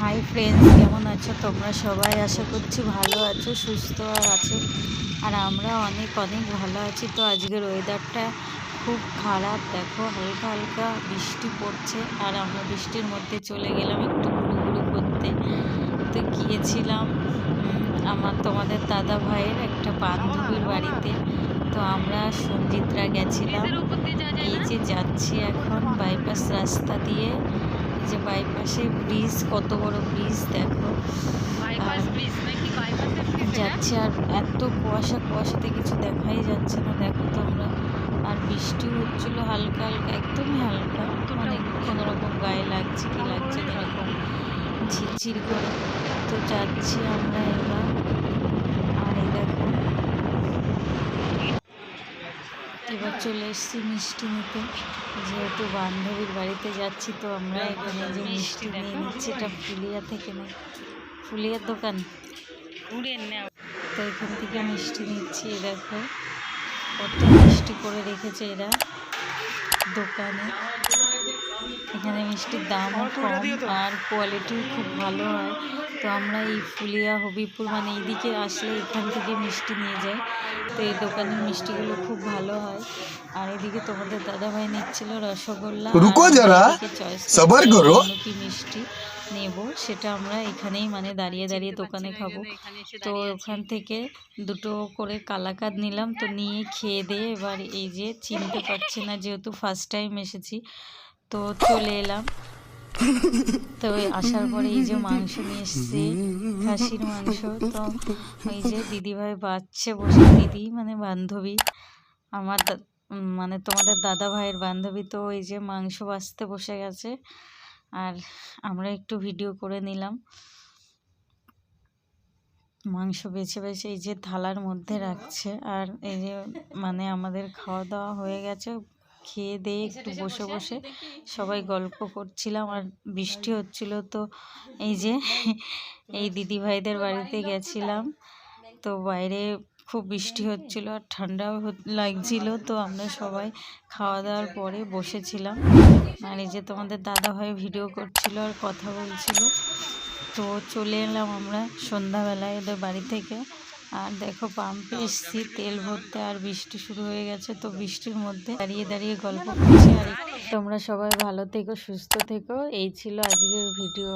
Hi friends আছো? তোমরা সবাই আশা করছি ভালো আছো সুস্থ আছো। আর আমরা অনেক অনেক ভালো আছি। তো আজকের ওয়েদারটা খুব খারাপ। দেখো হালকা হালকা বৃষ্টি পড়ছে আর আমরা বৃষ্টির মধ্যে চলে গেলাম একটু ঘুরু করতে। তো গিয়েছিলাম আমার তোমাদের দাদা ভাইয়ের একটা বান্ধবীর বাড়িতে। তো আমরা সঞ্জিতরা গেছিলাম। এই যে যাচ্ছি এখন বাইপাস রাস্তা দিয়ে। এই যে বাইপাসে ব্রিজ কত বড় ব্রিজ দেখো। যাচ্ছে আর এত কুয়াশা কুয়াশাতে কিছু দেখাই যাচ্ছে না। দেখো তোমরা। বৃষ্টি হচ্ছিল হালকা হালকা একদমই হালকা। মানে কোনো রকম গায়ে লাগছে কি লাগছে এরকম। ঝিরঝির করে তো যাচ্ছি আমরা এবার। আর এই দেখো। এবার চলে এসেছি মিষ্টি নিতে। যেহেতু বান্ধবীর বাড়িতে যাচ্ছি তো আমরা এখানে যে মিষ্টি নিয়ে নিচ্ছি এটা ফুলিয়া থেকে না ফুলিয়ার দোকান? তো এখান থেকে মিষ্টি নিচ্ছি দেখো। কত মিষ্টি করে রেখেছে এরা দোকানে। এখানে মিষ্টির দামও কম আর কোয়ালিটিও খুব ভালো হয়। তো আমরা এই ফুলিয়া হবিপুর মানে এইদিকে আসলে এখান থেকে মিষ্টি নিয়ে যাই। তো এই দোকানের মিষ্টিগুলো খুব ভালো হয়। আর এদিকে তোমাদের দাদাভাই নিচ্ছিল রসগোল্লা রুকো যারা, সবার করো। কি মিষ্টি নেব সেটা আমরা এখানেই মানে দাঁড়িয়ে দাঁড়িয়ে দোকানে খাব। তো ওখান থেকে দুটো করে কালাকাদ নিলাম। তো নিয়ে খেয়ে দিয়ে এবার এই যে চিনতে পারছি না যেহেতু ফার্স্ট টাইম এসেছি তো চলে এলাম। তো আসার পরে এই যে মাংস নিয়ে এসছি, খাসির মাংস। তো ওই যে দিদিভাই বাচ্চে বসে, দিদি মানে বান্ধবী, আমার মানে তোমাদের দাদা ভাইয়ের বান্ধবী তো ওই যে মাংস বাঁচতে বসে গেছে। আর আমরা একটু ভিডিও করে নিলাম। মাংস বেছে বেছে এই যে থালার মধ্যে রাখছে। আর এই যে মানে আমাদের খাওয়া দাওয়া হয়ে গেছে। খেয়ে দিয়ে একটু বসে বসে সবাই গল্প করছিলাম আর বৃষ্টি হচ্ছিল তো এই যে এই দিদি ভাইদের বাড়িতে গেছিলাম তো বাইরে খুব বৃষ্টি হচ্ছিল আর ঠান্ডাও লাগছিল তো আমরা সবাই খাওয়া দাওয়ার পরে বসেছিলাম। আর এই যে তোমাদের দাদা ভাই ভিডিও করছিল আর কথা বলছিল তো চলে এলাম আমরা সন্ধ্যাবেলায় ওদের বাড়ি থেকে। আর দেখো পাম্পে এসছি, তেল ভরতে আর বৃষ্টি শুরু হয়ে গেছে, তো বৃষ্টির মধ্যে দাঁড়িয়ে দাঁড়িয়ে গল্প করছি আর তোমরা সবাই ভালো থেকো, সুস্থ থেকো, এই ছিল আজকের ভিডিও